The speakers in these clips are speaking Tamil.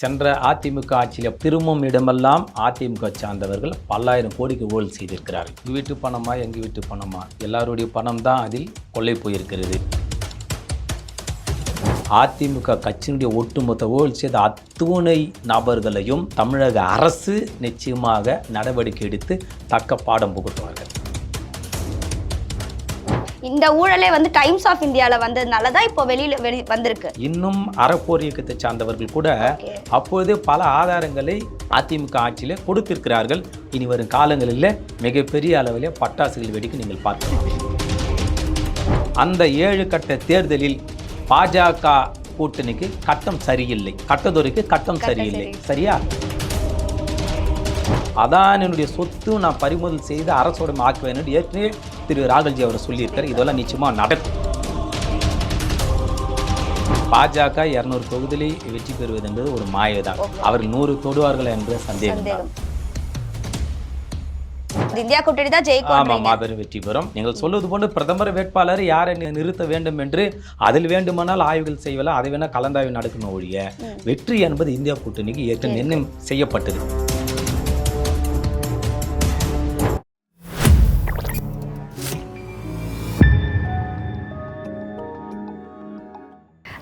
சென்ற அதிமுக ஆட்சியில் திரும்பும் இடமெல்லாம் அதிமுக சார்ந்தவர்கள் பல்லாயிரம் கோடிக்கு ஊழல் செய்திருக்கிறார்கள். எங்கள் வீட்டு பணமா எங்கள் வீட்டு பணமா? எல்லாருடைய பணம் தான் அதில் கொள்ளை போயிருக்கிறது. அதிமுக கட்சியினுடைய ஒட்டுமொத்த ஊழல் செய்த அத்துணை நபர்களையும் தமிழக அரசு நிச்சயமாக நடவடிக்கை எடுத்து தக்க பாடம் புகுத்துவார்கள் இந்த ஊழலே வந்து டைம்ஸ் ஆஃப் இந்தியாவில் வந்ததுனால தான் இப்போ வெளியில் வெளி வந்திருக்கு. இன்னும் அறப்போர் இயக்கத்தை சார்ந்தவர்கள் கூட. அப்பொழுது பல ஆதாரங்களை அதிமுக ஆட்சியில் கொடுத்திருக்கிறார்கள். இனி வரும் காலங்களில் மிகப்பெரிய அளவிலே பட்டாசுகள் வெடிக்க நீங்கள் பார்க்கலாம். அந்த ஏழு கட்ட தேர்தலில் பாஜக கூட்டணிக்கு கட்டம் சரியில்லை. கட்டதுரைக்கு கட்டம் சரியில்லை. சரி. சரியா? அதான் என்னுடைய சொத்து நான் பறிமுதல் செய்து அரசோட ஆக்குவேன் ஏற்கனவே திரு ராகுல்ஜி அவர் சொல்லியிருக்காரு. இதெல்லாம் நிச்சயமா நடக்கும். பாஜக இருநூறு தொகுதியில் வெற்றி பெறுவது என்பது ஒரு மாயதான். Okay. அவர்கள் நூறு தொடுவார்கள் என்பது சந்தேகம் தான். இந்தியா கூட்டணி தான் ஆமாம் ஜெயிக்கும் மாபெரும் வெற்றி பெறும். நீங்கள் சொல்வது போன்று பிரதமர் வேட்பாளர் யாரை நிறுத்த வேண்டும் என்று அதில் வேண்டுமானால் ஆய்வுகள் செய்யலாம். அதை வேணா கலந்தாய்வு நடக்கணும் ஒழிய வெற்றி என்பது இந்தியா கூட்டணிக்கு ஏற்கனவே நிர்ணயம் செய்யப்பட்டது.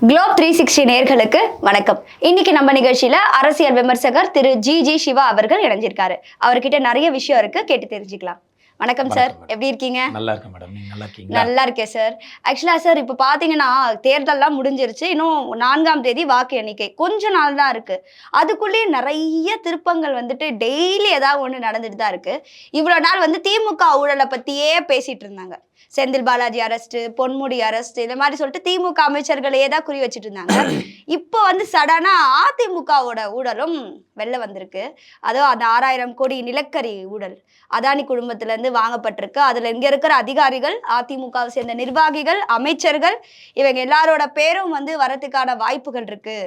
குளோப் த்ரீ சிக்ஸ்டி நேர்களுக்கு வணக்கம். இன்னைக்கு நம்ம நிகழ்ச்சியில அரசியல் விமர்சகர் திரு ஜி ஜி சிவா அவர்கள் இணைஞ்சிருக்காரு. அவர்கிட்ட நிறைய விஷயம் இருக்கு கேட்டு தெரிஞ்சுக்கலாம். வணக்கம் சார். எப்படி இருக்கீங்க? நல்லா இருக்கேன் மேடம். நல்லா இருக்கீங்களா? நல்லா இருக்கேன் சார். ஆக்சுவலா சார் இப்போ பாத்தீங்கன்னா தேர்தல்லாம் முடிஞ்சிருச்சு. இன்னும் நான்காம் தேதி வாக்கு எண்ணிக்கை. கொஞ்ச நாள் தான் இருக்கு. அதுக்குள்ளேயே நிறைய திருப்பங்கள் வந்துட்டு டெய்லி ஏதாவது ஒன்று நடந்துட்டு தான் இருக்கு. இவ்வளோ நாள் வந்து திமுக ஊழலை பத்தியே பேசிட்டு இருந்தாங்க. செந்தில் பாலாஜி அரெஸ்ட் பொன்முடி அரெஸ்ட் இந்த மாதிரி சொல்லிட்டு திமுக அமைச்சர்களையே தான் குறி வச்சுட்டு இருந்தாங்க. இப்போ வந்து சடனா அதிமுகவோட ஊழலும் வெளில வந்திருக்கு. அதுவும் அந்த ஆறாயிரம் கோடி நிலக்கரி ஊழல். அதானி குடும்பத்துல இருந்து வாங்கப்பட்டிருக்கு. அதுல இங்க இருக்கிற அதிகாரிகள் அதிமுகவை சேர்ந்த நிர்வாகிகள் அமைச்சர்கள் இவங்க எல்லாரோட பேரும் வந்து வரதுக்கான வாய்ப்புகள் இருக்கு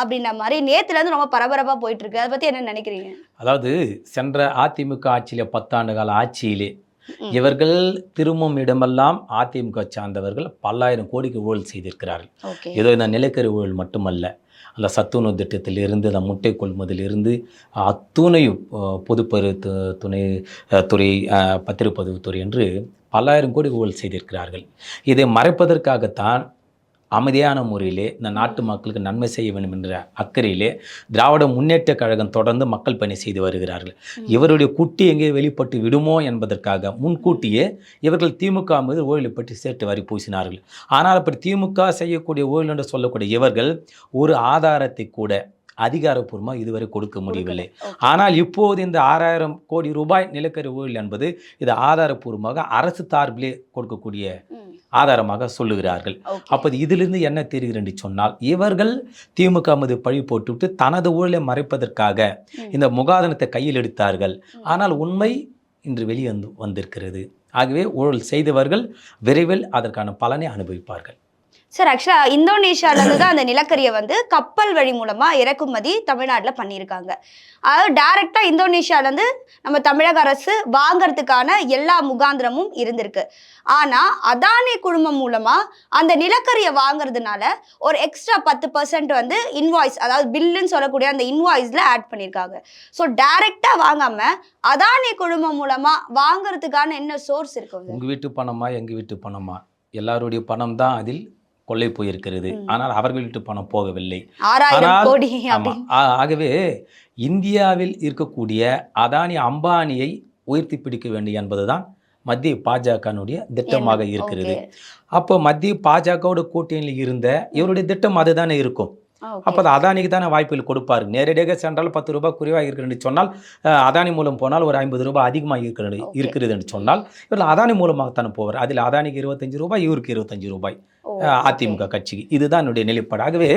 அப்படின்ற மாதிரி நேத்துல இருந்து ரொம்ப பரபரப்பா போயிட்டு இருக்கு. அதை பத்தி என்ன நினைக்கிறீங்க? அதாவது சென்ற அதிமுக ஆட்சியிலே பத்தாண்டு கால ஆட்சியிலே. இவர்கள் திரும்பும் இடமெல்லாம் அதிமுக சார்ந்தவர்கள் பல்லாயிரம் கோடிக்கு ஊழல் செய்திருக்கிறார்கள். ஏதோ இந்த நிலக்கரி ஊழல் மட்டுமல்ல அந்த சத்துணவு திட்டத்திலிருந்து அந்த முட்டை கொள்முதலிருந்து அத்துணையும் அஹ், பொதுப்பரு துணை துறை பத்திரப்பதிவுத்துறை என்று பல்லாயிரம் கோடி ஊழல் செய்திருக்கிறார்கள். இதை மறைப்பதற்காகத்தான் அமைதியான முறையிலே இந்த நாட்டு மக்களுக்கு நன்மை செய்ய வேண்டும் என்ற அக்கறையிலே திராவிட முன்னேற்ற கழகம் தொடர்ந்து மக்கள் பணி செய்து வருகிறார்கள். இவருடைய குட்டி எங்கே வெளிப்பட்டு விடுமோ என்பதற்காக முன்கூட்டியே இவர்கள் திமுக மீது ஊழலை பற்றி சேர்த்து வரி பூசினார்கள். ஆனால் அப்படி திமுக செய்யக்கூடிய ஊழல் என்று சொல்லக்கூடிய இவர்கள் ஒரு ஆதாரத்தை கூட அதிகாரப்பூர்வமாக இதுவரை கொடுக்க முடியவில்லை. ஆனால் இப்போது இந்த ஆறாயிரம் கோடி ரூபாய் நிலக்கரி ஊழல் என்பது இது ஆதாரப்பூர்வமாக அரசு சார்பிலே கொடுக்கக்கூடிய ஆதாரமாக சொல்லுகிறார்கள். அப்போது இதிலிருந்து என்ன தெரிகிறது என்று சொன்னால் இவர்கள் திமுக மீது பழி போட்டுவிட்டு தனது ஊழலை மறைப்பதற்காக. இந்த முகாதனத்தை கையில் எடுத்தார்கள். ஆனால் உண்மை இன்று வெளியே வந்து வந்திருக்கிறது. ஆகவே ஊழல் செய்தவர்கள் விரைவில் அதற்கான பலனை அனுபவிப்பார்கள். சார் ஆக்சுவலா இந்தோனேஷியால இருந்து தான் அந்த நிலக்கரியை வந்து கப்பல் வழி மூலமா இறக்குமதி தமிழ்நாட்டில் பண்ணியிருக்காங்க. அதாவது டைரக்டா இந்தோனேஷியால இருந்து நம்ம தமிழக அரசு வாங்குறதுக்கான எல்லா முகாந்திரமும் இருந்திருக்கு. ஆனா அதானி குழுமம் மூலமா அந்த நிலக்கரியை வாங்குறதுனால ஒரு எக்ஸ்ட்ரா பத்து பர்சன்ட் வந்து இன்வாய்ஸ் அதாவது பில்லுன்னு சொல்லக்கூடிய அந்த இன்வாய்ஸ்ல ஆட் பண்ணியிருக்காங்க. ஸோ டைரக்டா வாங்காம அதானி குழுமம் மூலமா வாங்குறதுக்கான என்ன சோர்ஸ் இருக்கு? உங்க வீட்டு பணமா எங்க வீட்டு பணமா? எல்லாருடைய பணம் தான் அதில் கொள்ளை போயிருக்கிறது. ஆனால் அவர்கள் வீட்டு பணம் போகவில்லை ஆனால் ஆகவே இந்தியாவில் இருக்கக்கூடிய அதானி அம்பானியை உயர்த்தி பிடிக்க வேண்டும் என்பதுதான் மத்திய பாஜகனுடைய திட்டமாக. இருக்கிறது. அப்போ மத்திய பாஜகவோட கூட்டணியில் இருந்த இவருடைய திட்டம் அதுதானே இருக்கும். அப்போ அது அதானிக்கு தானே வாய்ப்புகள் கொடுப்பாரு. நேரடியாக சென்றால் பத்து ரூபாய் குறைவாக இருக்கிறது சொன்னால் அதானி மூலம் போனால் ஒரு ஐம்பது ரூபாய் அதிகமாக இருக்கிறது. இருக்கிறது என்று சொன்னால் இவர்கள் அதானி மூலமாக தானே போவார். அதில் அதானிக்கு இருபத்தஞ்சு ரூபாய் இவருக்கு இருபத்தஞ்சு ரூபாய். அதிமுக கட்சிக்கு இதுதான் என்னுடைய நிலைப்பாடு. ஆகவே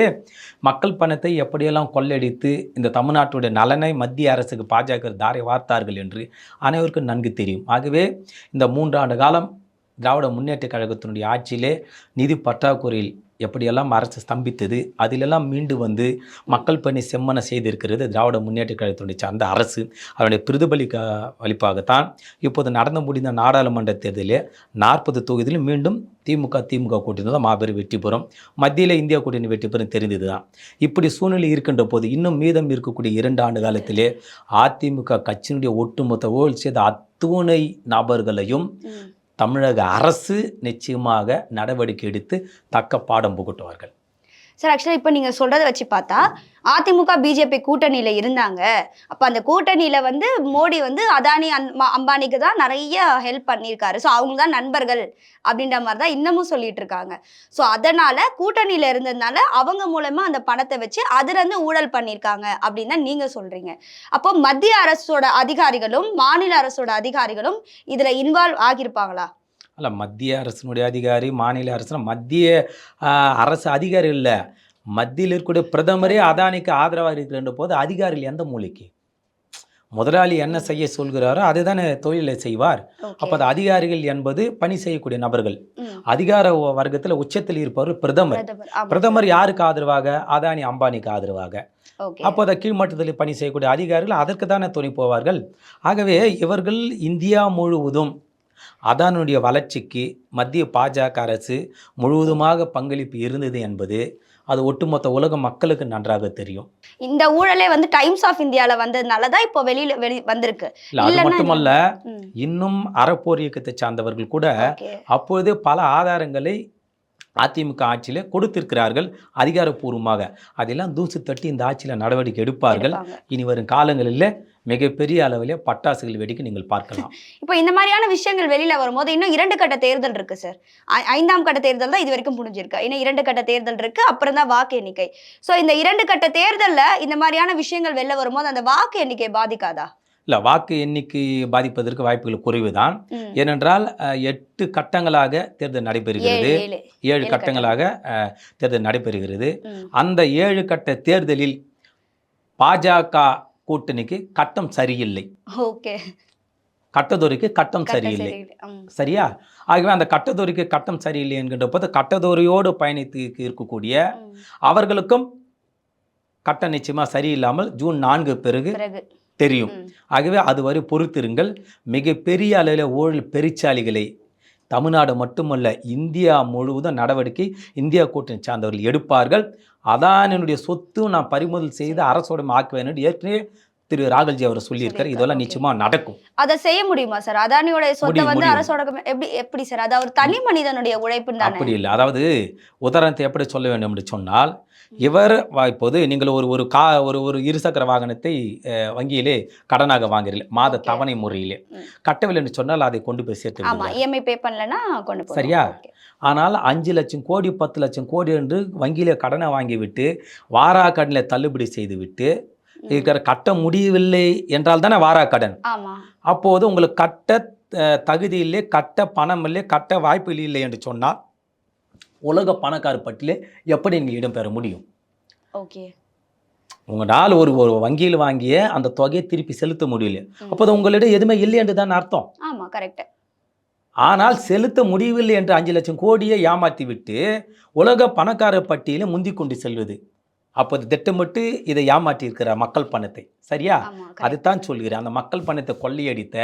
மக்கள் பணத்தை எப்படியெல்லாம் கொள்ளடித்து இந்த தமிழ்நாட்டுடைய நலனை மத்திய அரசுக்கு பாஜக தாரை வார்த்தார்கள் என்று அனைவருக்கும் நன்கு தெரியும். ஆகவே இந்த மூன்றாண்டு காலம் திராவிட முன்னேற்ற கழகத்தினுடைய ஆட்சியிலே நிதி பற்றாக்குறையில் எப்படியெல்லாம் அரசு ஸ்தம்பித்தது அதிலெல்லாம் மீண்டு வந்து மக்கள் பணி செம்மன செய்திருக்கிறது திராவிட முன்னேற்ற கழகத்தினுடைய சார்ந்த அரசு. அதனுடைய பிரதிபலிக்க வலிப்பாகத்தான் இப்போது நடந்து முடிந்த நாடாளுமன்ற தேர்தலில் நாற்பது தொகுதியிலும் மீண்டும் திமுக திமுக கூட்டணி தான் மாபெரும் வெற்றி பெறும். மத்தியில் இந்தியா கூட்டணி வெற்றி பெறும் தெரிந்தது தான் இப்படி சூழ்நிலை இருக்கின்ற போது இன்னும் மீதம் இருக்கக்கூடிய இரண்டு ஆண்டு காலத்திலே அதிமுக கட்சியினுடைய ஒட்டுமொத்த ஓல் செய்த அத்துணை நபர்களையும் தமிழக அரசு நிச்சயமாக நடவடிக்கை எடுத்து தக்க பாடம் புகட்டுவார்கள். சார் ஆக்சுவலாக இப்போ நீங்கள் சொல்கிறத வச்சு பார்த்தா அதிமுக பிஜேபி கூட்டணியில் இருந்தாங்க. அப்போ அந்த கூட்டணியில் வந்து மோடி வந்து அதானி அன்- அம்பானிக்கு தான் நிறைய ஹெல்ப் பண்ணியிருக்காரு. ஸோ அவங்க தான் நண்பர்கள் அப்படின்ற மாதிரி தான் இன்னமும் சொல்லிட்டு இருக்காங்க. ஸோ அதனால் கூட்டணியில் இருந்ததுனால அவங்க மூலமாக அந்த பணத்தை வச்சு அதுலேருந்து ஊழல் பண்ணியிருக்காங்க அப்படின்னு தான் நீங்கள் சொல்கிறீங்க அப்போ மத்திய அரசோட அதிகாரிகளும் மாநில அரசோட அதிகாரிகளும் இதில் இன்வால்வ் ஆகியிருப்பாங்களா? அல்ல மத்திய அரசினுடைய அதிகாரி மாநில அரசு மத்திய அரசு அதிகாரி இல்லை. மத்தியில் இருக்கக்கூடிய பிரதமரே அதானிக்கு ஆதரவாக இருக்கிற போது அதிகாரிகள் எந்த மூலைக்கு? முதலாளி என்ன செய்ய சொல்கிறாரோ அதை தானே தொழிலை செய்வார். அப்போ அது அதிகாரிகள் என்பது பணி செய்யக்கூடிய நபர்கள். அதிகார வர்க்கத்தில் உச்சத்தில் இருப்பவர் பிரதமர். பிரதமர். யாருக்கு ஆதரவாக? அதானி அம்பானிக்கு ஆதரவாக. அப்போ அதை கீழ்மட்டத்தில் பணி செய்யக்கூடிய அதிகாரிகள் அதற்கு தானே துணை போவார்கள். ஆகவே இவர்கள் இந்தியா முழுவதும் அதானுடைய வளர்ச்சிக்கு மத்திய பாஜக அரசு முழுவதுமாக பங்களிப்பு இருந்தது என்பது அது ஒட்டுமொத்த உலக மக்களுக்கு நன்றாக தெரியும். இந்த ஊழலே வந்து டைம்ஸ் ஆஃப் இந்தியால வந்ததுனால தான் இப்போ வெளியில வெளி வந்திருக்கு. இல்லை அது மட்டுமல்ல. இன்னும் அறப்போர் இயக்கத்தை சார்ந்தவர்கள் கூட அப்பொழுதே பல ஆதாரங்களை அதிமுக ஆட்சியிலே கொடுத்திருக்கிறார்கள் அதிகாரப்பூர்வமாக. அதெல்லாம் தூசு தட்டி இந்த ஆட்சியில் நடவடிக்கை எடுப்பார்கள். இனி வரும் காலங்களில் மிகப்பெரிய அளவிலே பட்டாசுகள் வெடிக்க நீங்கள் பார்க்கலாம். இப்போ இந்த மாதிரியான விஷயங்கள் வெளியில வரும்போது இன்னும் இரண்டு கட்ட தேர்தல் இருக்கு சார் ஐந்தாம் கட்ட தேர்தல் தான் இது வரைக்கும் முடிஞ்சிருக்கு இன்னும் இரண்டு கட்ட தேர்தல் இருக்கு அப்புறம் தான் வாக்கு எண்ணிக்கை. ஸோ இந்த இரண்டு கட்ட தேர்தல்ல இந்த மாதிரியான விஷயங்கள் வெளில வரும்போது அந்த வாக்கு எண்ணிக்கை பாதிக்காதா? இல்லை வாக்கு எண்ணிக்கை பாதிப்பதற்கு வாய்ப்புகள் குறைவு தான். ஏனென்றால் எட்டு கட்டங்களாக தேர்தல் நடைபெறுகிறது. ஏழு கட்டங்களாக தேர்தல் நடைபெறுகிறது. அந்த ஏழு கட்ட தேர்தலில் பாஜக கூட்டணிக்கு கட்டம் சரியில்லை. ஓகே. கட்டதுரைக்கு கட்டம் கட்ட சரியில்லை. சரியா? ஆகவே அந்த கட்டதுரைக்கு கட்டம் சரியில்லை என்கின்ற போது கட்டதுரையோடு பயணித்து இருக்கக்கூடிய. அவர்களுக்கும் கட்டம் நிச்சயமா சரியில்லாமல் ஜூன் நான்கு பிறகு. தெரியும். ஆகவே அதுவரை பொறுத்திருங்கள். மிகப்பெரிய அளவில் ஊழல் பெருச்சாளிகளை தமிழ்நாடு மட்டுமல்ல இந்தியா முழுவதும் நடவடிக்கை இந்தியா கூட்டணி சார்ந்தவர்கள் எடுப்பார்கள். அதானினுடைய சொத்து நான் பறிமுதல் செய்து அரசோட ஆக்குவேன் ஏற்கனவே திரு ராகுல்ஜி அவர் சொல்லியிருக்காரு இதெல்லாம். நிச்சயமா நடக்கும் அதை செய்ய முடியுமா சார் அதானியோட சொத்தை வந்து. அரசோட எப்படி எப்படி சார் அது அவர் தனி மனிதனுடைய உழைப்புன்னு தானே அப்படி இல்லை அதாவது உதாரணத்தை எப்படி சொல்ல வேண்டும் என்று சொன்னால் இவர் இப்போது நீங்கள் ஒரு ஒரு கா ஒரு ஒரு இருசக்கர வாகனத்தை வங்கியிலே கடனாக வாங்குறீர்கள் மாத. தவணை முறையிலே. கட்டவில்லை என்று சொன்னால் அதை கொண்டு போய் சேர்த்து. இஎம்ஐ பே பண்ணலன்னா கொண்டு. சரியா? ஆனால் அஞ்சு லட்சம் கோடி பத்து லட்சம் கோடி என்று வங்கியிலே கடனை வாங்கிவிட்டு வாராக்கடனில் தள்ளுபடி செய்துவிட்டு. இருக்கிற கட்ட முடியவில்லை என்றால் தானே வாராக்கடன் ஆமா. அப்போது உங்களுக்கு கட்ட தகுதி இல்லை கட்ட பணம் இல்லை கட்ட வாய்ப்பு இல்லை என்று சொன்னால் உலக பணக்கார பட்டியலே எப்படி நீங்கள் இடம்பெற முடியும்? ஓகே. உங்களால் ஒரு ஒரு வங்கியில் வாங்கிய அந்த தொகையை திருப்பி செலுத்த முடியல. அப்போது உங்களிடம் எதுவுமே இல்லை என்று தான் அர்த்தம். ஆமா கரெக்ட். ஆனால் செலுத்த முடியவில்லை என்று அஞ்சு லட்சம் கோடியை ஏமாற்றி விட்டு உலக பணக்கார பட்டியலை முந்தி கொண்டு செல்வது. அப்போது திட்டமிட்டு இதை ஏமாற்றி இருக்கிற மக்கள் பணத்தை. சரியா? அதுதான் சொல்கிறேன். அந்த மக்கள் பணத்தை கொள்ளையடித்த.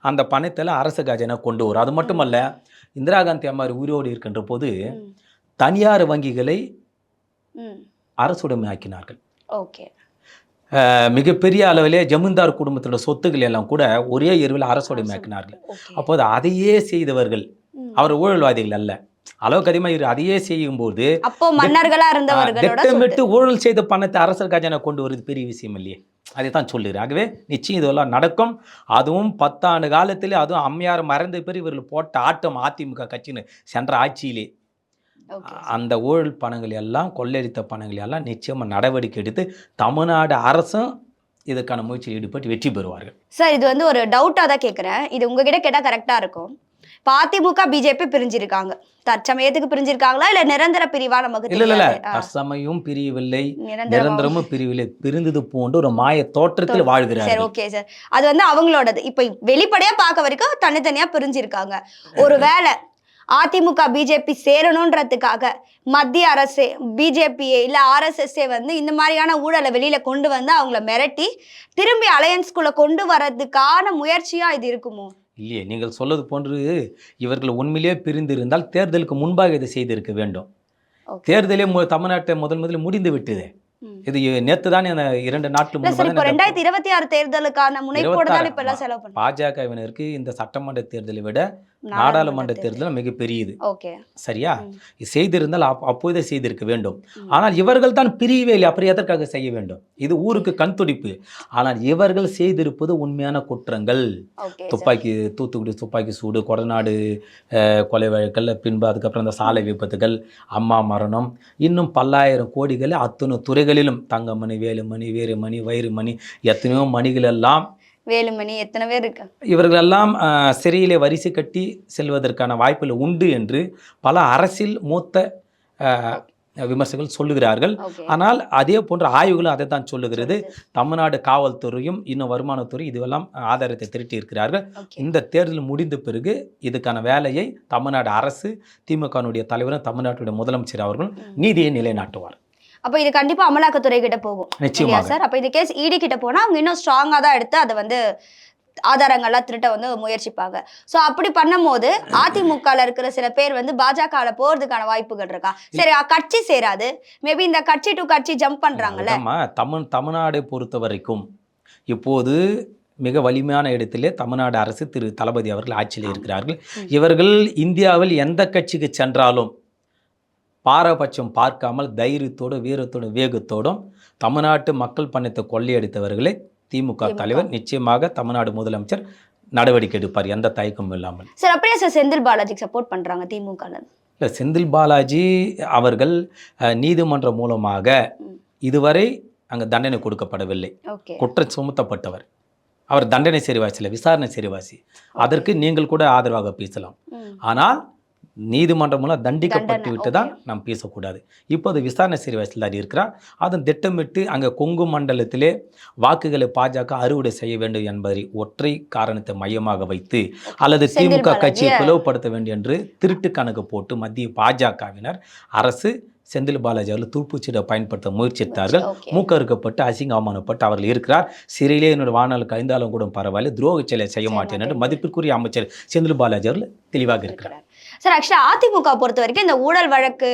அந்த பணத்தில் அரசு கஜனா கொண்டு வரும். அது மட்டுமல்ல இந்திரா காந்தி அம்மா உயிரோடு இருக்கின்ற போது. தனியார் வங்கிகளை ம். அரசுடைமை ஆக்கினார்கள் ஓகே மிகப்பெரிய அளவிலே ஜமீன்தார் குடும்பத்தோட சொத்துக்கள் எல்லாம் கூட ஒரே இரவில் அரசுடைமை ஆக்கினார்கள் ஓகே. அப்போது அதையே செய்தவர்கள். அவர் ஊழல்வாதிகள் அல்ல. அளவுக்கு அதிகமாக இரு அதையே செய்யும்போது அப்போ மன்னர்களா இருந்தவர்களோட திட்டமிட்டு ஊழல் செய்த பணத்தை அரசர் கஜானா கொண்டு வருது பெரிய விஷயம் இல்லையே. அதை தான் சொல்லுகிறேன் ஆகவே நிச்சயம் இதெல்லாம் நடக்கும். அதுவும் பத்தாண்டு காலத்திலே அதுவும் அம்மையார் மறைந்த பேர் இவர்கள் போட்ட ஆட்டம் அதிமுக கட்சின்னு சென்ற ஆட்சியிலே. அந்த ஊழல் பணங்கள் எல்லாம் கொள்ளையடித்த பணங்கள் எல்லாம் நிச்சயமாக நடவடிக்கை எடுத்து தமிழ்நாடு அரசும் இதுக்கான முயற்சியில் ஈடுபட்டு வெற்றி பெறுவார்கள். சார் இது வந்து ஒரு டவுட்டா தான் கேக்குறேன். இது உங்ககிட்ட கேட்டா கரெக்டா இருக்கும். இப்போ அதிமுக பிஜேபி பிரிஞ்சிருக்காங்க. தற்சமயத்துக்கு பிரிஞ்சிருக்காங்களா? இல்ல நிரந்தர பிரிவா நமக்கு இல்ல இல்ல தற்சமயமும் பிரியவில்லை நிரந்தரமா? நிரந்தரமும் பிரிவில்லை. பிரிந்தது போன்று ஒரு மாய தோற்றத்தில் சரி வாழ்கிறார்கள். ஓகே சார் அது வந்து அவங்களோடது. இப்போ வெளிப்படையா பார்க்க வரைக்கும் தனித்தனியா பிரிஞ்சிருக்காங்க. ஒருவேளை அதிமுக பிஜேபி சேரணுன்றதுக்காக மத்திய அரசே பிஜேபியே இல்லை ஆர்எஸ்எஸ்ஏ வந்து இந்த மாதிரியான ஊழலை வெளியில கொண்டு வந்து அவங்கள மிரட்டி திரும்பி அலையன்ஸ்குள்ள கொண்டு வர்றதுக்கான முயற்சியா இது இருக்குமோ? இல்லையே நீங்கள் சொல்வது போன்று இவர்கள் உண்மையிலேயே பிரிந்திருந்தால் தேர்தலுக்கு முன்பாக இதை செய்திருக்க வேண்டும். தேர்தலே தமிழ்நாட்டை முதல் முதலில் முடிந்து விட்டது. இது நேற்று தான் இரண்டு நாட்கள் முன்பாக ரெண்டாயிரத்தி இருபத்தி ஆறு தேர்தலுக்கான முனைப்போட தான் 26 இப்ப எல்லாம் செலவு பண்ணுறோம் பாஜகவினருக்கு இந்த சட்டமன்ற தேர்தலை விட நாடாளுமன்ற தேர்தல் மிகப்பெரியது. சரியா? செய்திருந்தால் அப் அப்போதே செய்திருக்க வேண்டும். ஆனால் இவர்கள் தான் பிரியவே இல்லை. அப்புறம் எதற்காக செய்ய வேண்டும்? இது ஊருக்கு கண் துடிப்பு. ஆனால் இவர்கள் செய்திருப்பது உண்மையான குற்றங்கள். துப்பாக்கி தூத்துக்குடி துப்பாக்கி சூடு கொடநாடு கொலை வழக்கல் பின்பு அதுக்கப்புறம் இந்த சாலை விபத்துகள் அம்மா மரணம் இன்னும் பல்லாயிரம் கோடிகள் அத்தனை துறைகளிலும் தங்கமணி வேலுமணி வீரமணி வைரமணி எத்தனையோ மணிகள் எல்லாம் வேலுமணி எத்தனை பேர் இருக்கு? இவர்களெல்லாம் சிறையிலே வரிசை கட்டி செல்வதற்கான வாய்ப்புகள் உண்டு என்று பல அரசியல் மூத்த விமர்சகர்கள் சொல்லுகிறார்கள். ஆனால் அதே போன்ற ஆய்வுகளும் அதை தான் சொல்லுகிறது தமிழ்நாடு காவல்துறையும் இன்னும் வருமானத்துறை இதுவெல்லாம் ஆதாரத்தை திரட்டி இருக்கிறார்கள் இந்த தேர்தல் முடிந்த பிறகு இதுக்கான வேலையை தமிழ்நாடு அரசு திமுகனுடைய தலைவரும் தமிழ்நாட்டுடைய முதலமைச்சர் அவர்களும் நீதியை நிலைநாட்டுவார். அப்ப இது கண்டிப்பா அமலாக்கத்துறை கிட்ட போகும். இல்லையா நிச்சயமாக. சார்? அப்ப இது கேஸ் இடி கிட்ட போனா அவங்க இன்னும் ஸ்ட்ராங்கா தான் எடுத்து அதை வந்து ஆதாரங்கள்லாம் திருட்ட வந்து முயற்சிப்பாங்க. சோ அப்படி பண்ணும்போது அதிமுகல இருக்கிற சில பேர் வந்து பாஜகல போறதுக்கான வாய்ப்புகள் இருக்கா? சரி கட்சி சேராது. மேபி இந்த கட்சி டு கட்சி ஜம்ப் பண்றாங்கல்ல. ஆமா தமிழ் தமிழ்நாடை பொறுத்த வரைக்கும் இப்போது மிக வலிமையான இடத்திலே தமிழ்நாடு அரசு திரு தளபதி அவர்கள் ஆட்சியில் இருக்கிறார்கள். இவர்கள் இந்தியாவில் எந்த கட்சிக்கு சென்றாலும் பாரபட்சம் பார்க்காமல் தைரியத்தோடு வீரத்தோடும் வேகத்தோடும் தமிழ்நாட்டு மக்கள் பணத்தை கொள்ளையடித்தவர்களை திமுக. தலைவர் நிச்சயமாக தமிழ்நாடு முதலமைச்சர் நடவடிக்கை எடுப்பார். எந்த தயக்கமும் இல்லாமல். சார் அப்படியே சார் செந்தில் பாலாஜிக்கு சப்போர்ட் பண்றாங்க திமுக இல்லை செந்தில் பாலாஜி அவர்கள் நீதிமன்றம் மூலமாக. இதுவரை அங்கே தண்டனை கொடுக்கப்படவில்லை. குற்றம் சுமத்தப்பட்டவர். அவர் தண்டனை சரிவாசி இல்லை விசாரணை சரிவாசி அதற்கு நீங்கள் கூட ஆதரவாக பேசலாம். ஆனால் நீதிமன்றம் மூலம் தண்டிக்கப்பட்டு விட்டு தான் நாம் பேசக்கூடாது. இப்போது விசாரணை சிறைவாசியில் தான் இருக்கிறார். அதன் திட்டமிட்டு அங்கே கொங்கு மண்டலத்திலே வாக்குகளை பாஜக அறுவடை செய்ய வேண்டும் என்பதை ஒற்றை காரணத்தை மையமாக வைத்து அல்லது திமுக கட்சியை பிளவுபடுத்த வேண்டும் என்று திருட்டு கணக்கு போட்டு மத்திய பாஜகவினர் அரசு செந்தில் பாலாஜி அவர்கள் துருப்புச்சீட்டை பயன்படுத்த முயற்சித்தார்கள். ஓகே மூக்க அறுக்கப்பட்டு அசிங்க அவமானப்பட்டு அவர்கள் இருக்கிறார். சிறையிலே என்னோட வாழ்நாள் கழிந்தாலும் கூட பரவாயில்ல. துரோக செயலை செய்ய மாட்டேன் என்று மதிப்பிற்குரிய அமைச்சர் செந்தில் பாலாஜி அவர்கள் தெளிவாக இருக்கிறார். சார் ஆக்சுவலா அதிமுக பொறுத்த வரைக்கும் இந்த ஊழல் வழக்கு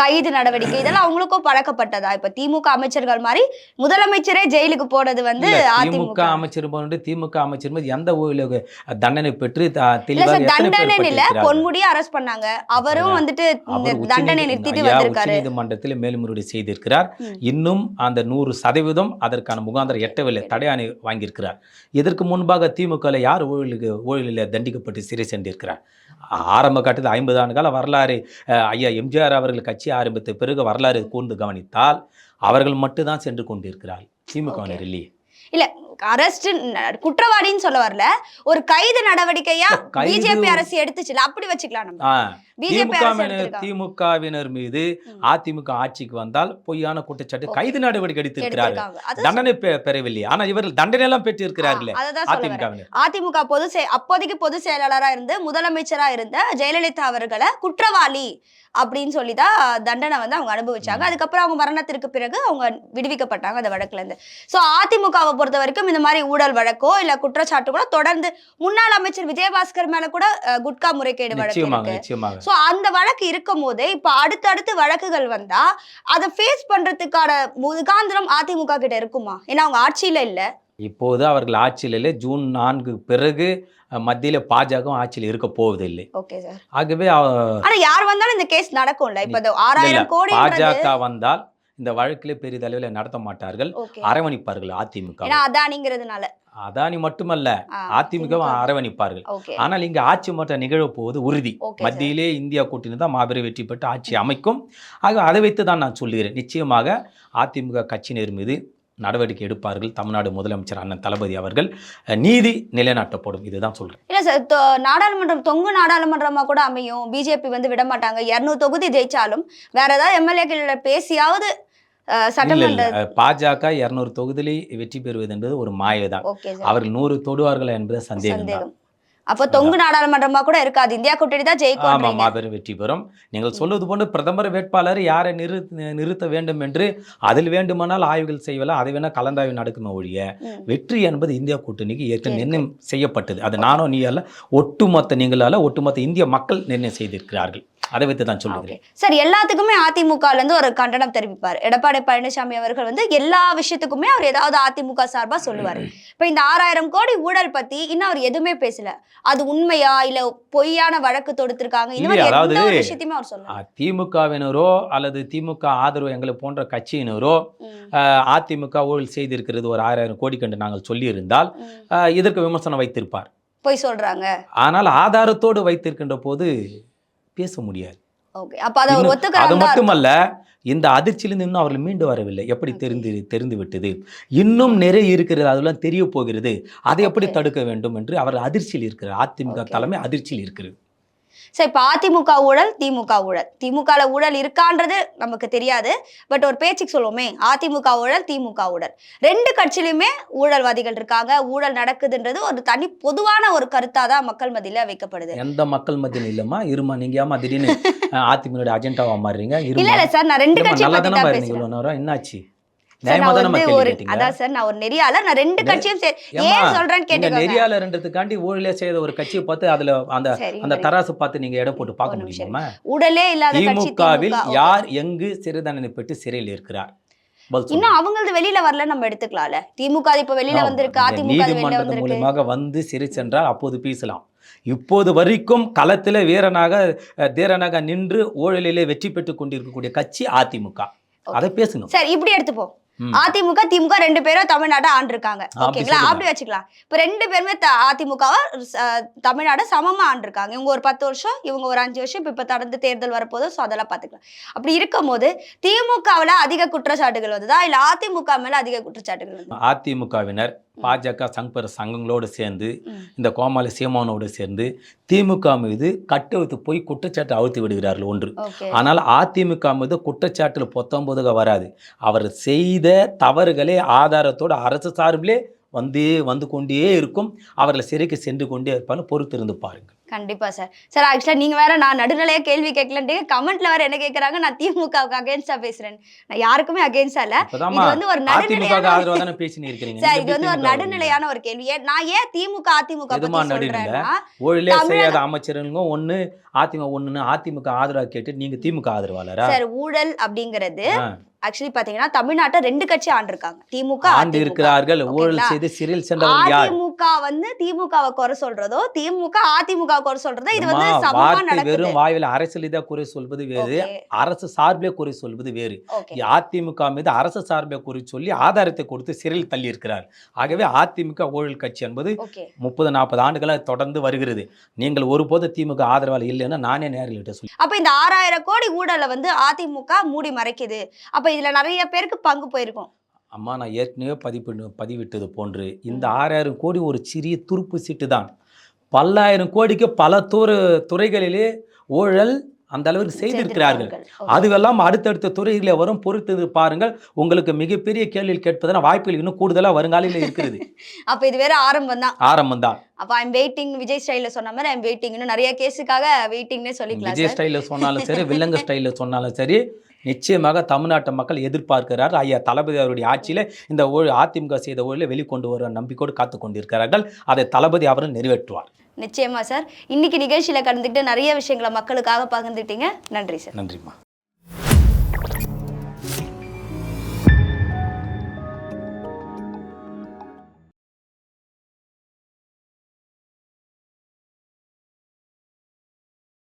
கைது நடவடிக்கை இதெல்லாம் அவங்களுக்கும் பழக்கப்பட்டதா? இப்ப திமுக அமைச்சர்கள் மாதிரி முதலமைச்சரே ஜெயிலுக்கு போனது வந்து அதிமுக. அமைச்சர் போன்று திமுக அமைச்சர் மீது எந்த ஊழலுக்கு தண்டனை பெற்று தண்டனை இல்ல? பொன்முடியை அரெஸ்ட் பண்ணாங்க. அவரும். வந்துட்டு தண்டனை நிறுத்திட்டு வந்திருக்காரு. உச்சநீதிமன்றத்தில் மேல்முறையீடு செய்திருக்கிறார். இன்னும் அந்த நூறு சதவீதம் அதற்கான முகாந்திரம் எட்டவில்லை தடையாணை வாங்கியிருக்கிறார். இதற்கு முன்பாக திமுக யார் ஊழலுக்கு ஊழலில் தண்டிக்கப்பட்டு சிறை சென்றிருக்கிறார்? ஆரம்ப கட்டத்தில் ஐம்பது ஆண்டு கால வரலாறு ஐயா எம்ஜிஆர் அவர்கள் கட்சி ஆரம்பித்த பிறகு வரலாறு கூர்ந்து கவனித்தால் அவர்கள் மட்டும்தான் சென்று கொண்டிருக்கிறார்கள் திமுகவினர் Okay. இல்லையே? இல்ல அரெஸ்ட் குற்றவாளின்னு சொல்ல வரல. ஒரு கைது நடவடிக்கையா பிஜேபி அரசு எடுத்துச்சுல அப்படி வச்சுக்கலாம் நம்ம. பிஜேபி திமுகவினர் மீது. அதிமுக ஆட்சிக்கு வந்தால் பொய்யான குற்றச்சாட்டு. கைது நடவடிக்கை அது தண்டனை பெறவில்லை. ஆனால் இவர்கள் தண்டனை எல்லாம் பெற்று இருக்கிறார்களே அதிமுகவினர். அதிமுக பொது அப்போதைக்கு பொது செயலாளரா இருந்து முதலமைச்சரா இருந்த ஜெயலலிதா அவர்களை குற்றவாளி அப்படின்னு சொல்லி தான் தண்டனை வந்து அவங்க அனுபவிச்சாங்க. அதுக்கப்புறம் அவங்க மரணத்திற்கு பிறகு அவங்க விடுவிக்கப்பட்டாங்க அந்த வழக்குல இருந்து. சோ அதிமுகவை பொறுத்த வரைக்கும் இந்த மாதிரி ஊழல் வழக்கோ இல்ல குற்றச்சாட்டுகளோ தொடர்ந்து முன்னாள் அமைச்சர் விஜயபாஸ்கர் மேல கூட குட்கா முறைகேடு வழக்கு சோ அந்த வழக்கு இருக்கும் போதே இப்ப அடுத்தடுத்து வழக்குகள் வந்தா அதை ஃபேஸ் பண்றதுக்கான முகாந்திரம் அதிமுக கிட்ட இருக்குமா? ஏன்னா அவங்க ஆட்சியில இல்ல. இப்போது அவர்கள் ஆட்சியில் இல்லை. ஜூன் நான்கு பிறகு மத்தியில பாஜக ஆட்சியில் இருக்க போவதில்லை. ஓகே சார் ஆகவே யார் வந்தாலும் இந்த கேஸ் நடக்கும்ல. இப்ப இல்ல, ஆறாயிரம் கோடி பாஜக வந்தால் இந்த வழக்கிலே பெரிதளவில் நடத்த மாட்டார்கள். அரவணிப்பார்கள் அதிமுக அதானிங்கிறதுனால. அதானி மட்டுமல்ல ஆ, அதிமுக திமுக. அரவணிப்பார்கள். ஆனால் இங்க ஆட்சி மாற்றம் நிகழப் போவது உறுதி. மத்தியிலே இந்தியா கூட்டணி தான் மாபெரும் வெற்றி பெற்று ஆட்சி அமைக்கும். ஆக அதை வைத்து தான் நான் சொல்லுகிறேன். நிச்சயமாக அதிமுக கட்சியினர் மீது நடவடிக்கை எடுப்பார்கள் தமிழ்நாடு முதலமைச்சர் அண்ணன் தளபதி அவர்கள். நீதி நிலைநாட்டப்படும். இதுதான் சொல்றேன். இல்ல சார் நாடாளுமன்றம் தொங்கு நாடாளுமன்றமா கூட அமையும். பிஜேபி வந்து விட மாட்டாங்க இருநூறு தொகுதி ஜெயிச்சாலும் வேற ஏதாவது எம்எல்ஏக்கள பேசியாவது சட்டமன்ற பாஜக இருநூறு தொகுதியில் வெற்றி பெறுவது என்பது ஒரு மாயை தான். அவர்கள் நூறு தொடுவார்கள் என்பது சந்தேகம் தான். அப்ப தொங்கு நாடாளுமன்றமா கூட இருக்காது. இந்தியா கூட்டணி தான் ஆமா ஜெயிக்கும் மாபெரும் வெற்றி பெறும். நீங்கள் சொல்வது போன்று பிரதமர் வேட்பாளர் யாரை நிறு நிறுத்த வேண்டும் என்று அதில் வேண்டுமானால் ஆய்வுகள் செய்யலாம் அதை வேணா கலந்தாய்வு நடக்குமே ஒழிய வெற்றி என்பது இந்தியா கூட்டணிக்கு ஏற்கனவே நிர்ணயம் செய்யப்பட்டது. அது நானோ நீ அல்ல ஒட்டுமொத்த நீங்களால ஒட்டுமொத்த இந்திய மக்கள் நிர்ணயம் செய்திருக்கிறார்கள். அதை வைத்து தான் சொல்லுகிறேன். சார் எல்லாத்துக்குமே அதிமுகல இருந்து ஒரு கண்டனம் தெரிவிப்பார். எடப்பாடி பழனிசாமி அவர்கள் வந்து எல்லா விஷயத்துக்குமே அவர் ஏதாவது அதிமுக சார்பா சொல்லுவாரு. இப்ப இந்த ஆறாயிரம் கோடி ஊழல் பத்தி இன்னும் அவர் எதுவுமே பேசல. அது உண்மையா இல்ல பொய்யான வழக்கு தொடுத்திருக்காங்க? இந்த மாதிரி எந்த விஷயத்தையுமே அவர் சொல்லல. திமுகவினரோ அல்லது திமுக ஆதரவு எங்களை போன்ற கட்சியினரோ அதிமுக ஊழல் செய்திருக்கிறது ஒரு ஆறாயிரம் கோடி கண்டு நாங்கள் சொல்லியிருந்தால் இதற்கு விமர்சனம் வைத்திருப்பார். பொய் சொல்றாங்க. ஆனால் ஆதாரத்தோடு வைத்திருக்கின்ற போது பேச முடியாது. ஓகே அப்ப அதை மட்டுமல்ல இந்த அதிர்ச்சியிலிருந்து இன்னும் அவர்கள் மீண்டு வரவில்லை. எப்படி தெரிந்து தெரிந்து விட்டது? இன்னும் நிறைய இருக்கிறது அதெல்லாம் தெரிய போகிறது. அதை எப்படி. தடுக்க வேண்டும் என்று அவர் அதிர்ச்சியில் இருக்கிறார். அதிமுக. தலைமை அதிர்ச்சியில் இருக்கிறது. சரி இப்ப அதிமுக ஊழல் திமுக ஊழல். திமுகல ஊழல் இருக்கான்றது நமக்கு தெரியாது. பட் ஒரு பேச்சுக்கு சொல்லுவோமே அதிமுக ஊழல் திமுக ஊழல். ரெண்டு கட்சியிலுமே ஊழல்வாதிகள் இருக்காங்க. ஊழல் நடக்குதுன்றது ஒரு தனி பொதுவான ஒரு கருத்தா தான் மக்கள் மத்தியில வைக்கப்படுது. எந்த மக்கள் மத்தியில் இல்லைம்மா. இருமா நீங்க ஏமா திடீர்னு அதிமுக அஜெண்டாவா மாறுறீங்க? இல்ல இல்ல சார் நான் ரெண்டு நல்லா தானே பாருங்க நேரம்? என்னாச்சு? அதான் சார் நான் ஒரு நெறியால நான் ரெண்டு கட்சியும் ஏன் சொல்றேன்னு கேட்டுக்கோங்க. நெறியாளர்ன்றதுக்காண்டி ஊழலே செய்த ஒரு கட்சியை பார்த்து அதுல அந்த தராசு பார்த்து நீங்க எடை போட்டு பார்க்க முடியுமா? ஊழலே இல்லாத திமுகவில் யார் எங்கு சிறை தண்டனை பெற்று சிறையில் இருக்கிறார். இன்னும் அவங்களது வெளியில வரல நம்ம எடுத்துக்கலாம்ல? திமுக இப்ப வெளியில வந்திருக்கு அதிமுக மூலமாக வந்து சிறை சென்றால் அப்போது பேசலாம். இப்போது வரைக்கும் களத்தில் வீரனாக தீரனாக நின்று ஊழலிலே வெற்றி பெற்றுக் கொண்டிருக்கக்கூடிய கட்சி அதிமுக. அதை பேசணும். சரி இப்படி எடுத்துப்போம். அதிமுக திமுக ரெண்டு பேரும் தமிழ்நாட்டை ஆண்டிருக்காங்க. ஓகேங்களா. அப்படி வச்சுக்கலாம். இப்ப ரெண்டு பேருமே அதிமுகவை ச- தமிழ்நாடு சமமா ஆண்டிருக்காங்க. இவங்க ஒரு பத்து வருஷம் இவங்க ஒரு அஞ்சு வருஷம் இப்ப தொடர்ந்து தேர்தல் வரப்போதும் ஸோ அதெல்லாம் பாத்துக்கலாம் அப்படி இருக்கும்போது திமுகவுல அதிக குற்றச்சாட்டுகள் வந்ததா? இல்ல அதிமுக மேல அதிக குற்றச்சாட்டுகள் அதிமுகவினர் பாஜக சங்கர சங்கங்களோடு சேர்ந்து. இந்த கோமாளி சீமானோடு சேர்ந்து திமுக மீது கட்டெழுத்து போய் குற்றச்சாட்டு அழுத்தி விடுகிறார்கள் ஒன்று. ஆனால் அதிமுக மீது குற்றச்சாட்டில் பொத்தொன்பதுக வராது. அவர் செய்த தவறுகளே ஆதாரத்தோடு அரசு சார்பிலே வந்தே வந்து கொண்டே இருக்கும். அவர்களை சிறைக்கு சென்று கொண்டே இருப்பாங்க பொறுத்திருந்து பாருங்கள். கண்டிப்பா சார் சார் ஆக்சுவலா நீங்க வேற நான் நடுநிலையா கேள்வி கேட்கலன்ட்டு கமெண்ட்ல வேற என்ன கேக்குறாங்க? நான் திமுகவுக்கு அகேன்ஸ்டா பேசுறேன். நான் யாருக்குமே அகேன்ஸ்டா இல்ல. இது வந்து ஒரு நடுநிலையான பேசினு சார் இது வந்து ஒரு நடுநிலையான ஒரு கேள்வி. நான் ஏன் திமுக அதிமுக பத்தி? சொல்றேன்னா ஊழலே செய்யாத அமைச்சருங்க ஒண்ணு அதிமுக ஒண்ணுன்னு அதிமுக ஆதரவா கேட்டு நீங்க திமுக ஆதரவாளரா? சார் ஊழல் அப்படிங்கிறது. ஆக்சுவலி பாத்தீங்கன்னா தமிழ்நாட்டை ரெண்டு கட்சி ஆண்டிருக்காங்க. திமுக ஆண்டு. இருக்கிறார்கள் ஊழல்? செய்து சிறையில் சென்றவர் யார்? அதிமுக வந்து திமுகவை குறை சொல்றதோ திமுக அதிமுக குறை சொல்றதோ இது வந்து சமமா நடக்குது. வெறும் வாயில அரசியல் இதா குறை சொல்வது வேறு அரசு சார்பிலே குறை சொல்வது வேறு. அதிமுக மீது அரசு சார்பை குறி சொல்லி ஆதாரத்தை கொடுத்து சிறையில் தள்ளி இருக்கிறார் ஆகவே அதிமுக ஊழல் கட்சி என்பது முப்பது நாற்பது ஆண்டுகளாக தொடர்ந்து வருகிறது. நீங்கள் ஒருபோது திமுக ஆதரவாளர் இல்லைன்னா நானே நேரில் சொல்லி அப்ப இந்த ஆறாயிரம் கோடி ஊழலை வந்து அதிமுக மூடி மறைக்குது. அப்ப இதுல நிறைய பேருக்கு பங்கு போயிருக்கும். அம்மா நான் ஏற்கனவே பதிப்பு பதிவிட்டது போன்று இந்த ஆறாயிரம் கோடி ஒரு சிறிய துருப்பு சீட்டு தான். பல்லாயிரம் கோடிக்கு பல துறை துறைகளிலே ஊழல் அந்த அளவுக்கு செய்திருக்கிறார்கள். அதுவெல்லாம் அடுத்தடுத்த துறைகளில் வரும். பொறுத்தது பாருங்கள் உங்களுக்கு மிகப்பெரிய கேள்வியில் கேட்பதன வாய்ப்புகள் இன்னும் கூடுதலாக வருங்காலையில் இருக்கிறது அப்ப இது வேற ஆரம்பம் தான். ஆரம்பம் தான். அப்ப ஐம் வெயிட்டிங் விஜய் ஸ்டைல சொன்ன மாதிரி ஐம் வெயிட்டிங் இன்னும் நிறைய கேஸுக்காக வெயிட்டிங்னே சொல்லிக்கலாம் விஜய் ஸ்டைலில் சொன்னாலும் சரி வில்லங்க ஸ்டைலில் சொன்னாலும் சரி நிச்சயமாக தமிழ்நாட்டு மக்கள் எதிர்பார்க்கிறார். ஐயா தளபதி அவருடைய ஆட்சியில் இந்த ஊழல் அதிமுக செய்த ஊழலை வெளிக்கொண்டு வர நம்பிக்கையோடு காத்து கொண்டிருக்கிறார்கள். அதை தளபதி அவரும் நிறைவேற்றுவார். நிச்சயமா சார். இன்னைக்கு நிகழ்ச்சியில கலந்துக்கிட்டு நிறைய விஷயங்களை மக்களுக்காக பகிர்ந்துட்டீங்க நன்றி சார். நன்றிம்மா.